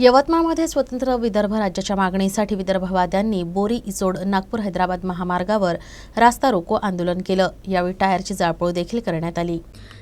यवतमाळमध्ये स्वतंत्र विदर्भ राज्याच्या मागणीसाठी विदर्भवाद्यांनी बोरी इचोड नागपूर हैदराबाद महामार्गावर रास्ता रोको आंदोलन केलं. यावेळी टायरची जाळपोळ देखील करण्यात आली.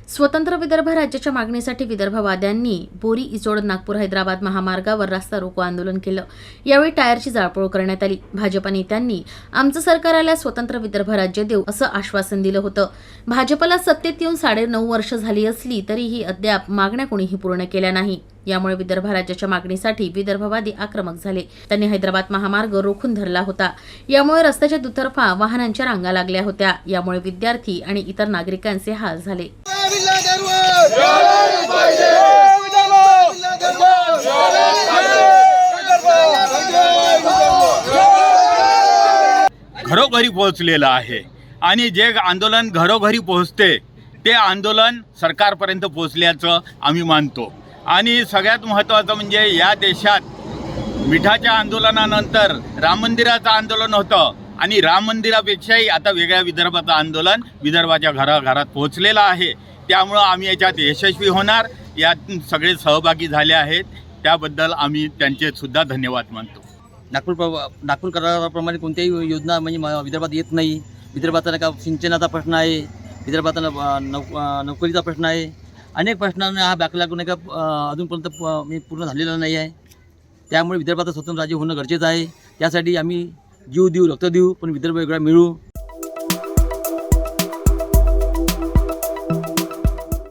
स्वतंत्र विदर्भ राज्याच्या मागणीसाठी विदर्भवाद्यांनी बोरी इचोड नागपूर हैदराबाद महामार्गावर रास्ता रोको आंदोलन केलं. यावेळी टायरची जाळपोळ करण्यात आली. भाजपा नेत्यांनी आमचं सरकार आल्या स्वतंत्र विदर्भ राज्य देऊ असं आश्वासन दिलं होतं. भाजपला सत्तेत येऊन साडेनऊ वर्ष झाली असली तरीही अद्याप मागण्या कोणीही पूर्ण केल्या नाही. यामुळे विदर्भ राज्याच्या मागणीसाठी विदर्भवादी आक्रमक झाले. त्यांनी हैदराबाद महामार्ग रोखून धरला होता. यामुळे रस्त्याच्या दुतर्फा वाहनांच्या रांगा लागल्या होत्या. यामुळे विद्यार्थी आणि इतर नागरिकांचे हाल झाले. घरोघरी पोहोचलेलं आहे. आणि जे आंदोलन घरोघरी पोहोचते ते आंदोलन सरकारपर्यंत पोहोचल्याचं आम्ही मानतो. आणि सगळ्यात महत्त्वाचं म्हणजे या देशात मिठाच्या आंदोलनानंतर राम मंदिराचं आंदोलन होतं आणि राम मंदिरापेक्षाही आता वेगळ्या विदर्भाचं आंदोलन विदर्भाच्या घराघरात पोहोचलेलं आहे. त्यामुळं आम्ही याच्यात यशस्वी होणार. यात सगळे सहभागी झाले आहेत. त्याबद्दल आम्ही त्यांचे सुद्धा धन्यवाद मानतो. नागपूर प्र- नागपूर कराराप्रमाणे कोणत्याही योजना म्हणजे म- विदर्भात येत नाही. विदर्भाचा का सिंचनाचा प्रश्न आहे. विदर्भाचा नौ नोकरीचा प्रश्न आहे. अनेक प्रश्नांना हा बॅकलॉग नाही का अजूनपर्यंत प- पूर्ण झालेला नाही आहे. त्यामुळे विदर्भाचं स्वतंत्र राज्य होणं गरजेचं आहे. त्यासाठी आम्ही जीव देऊ रक्त देऊ पण विदर्भ वेगळा मिळू.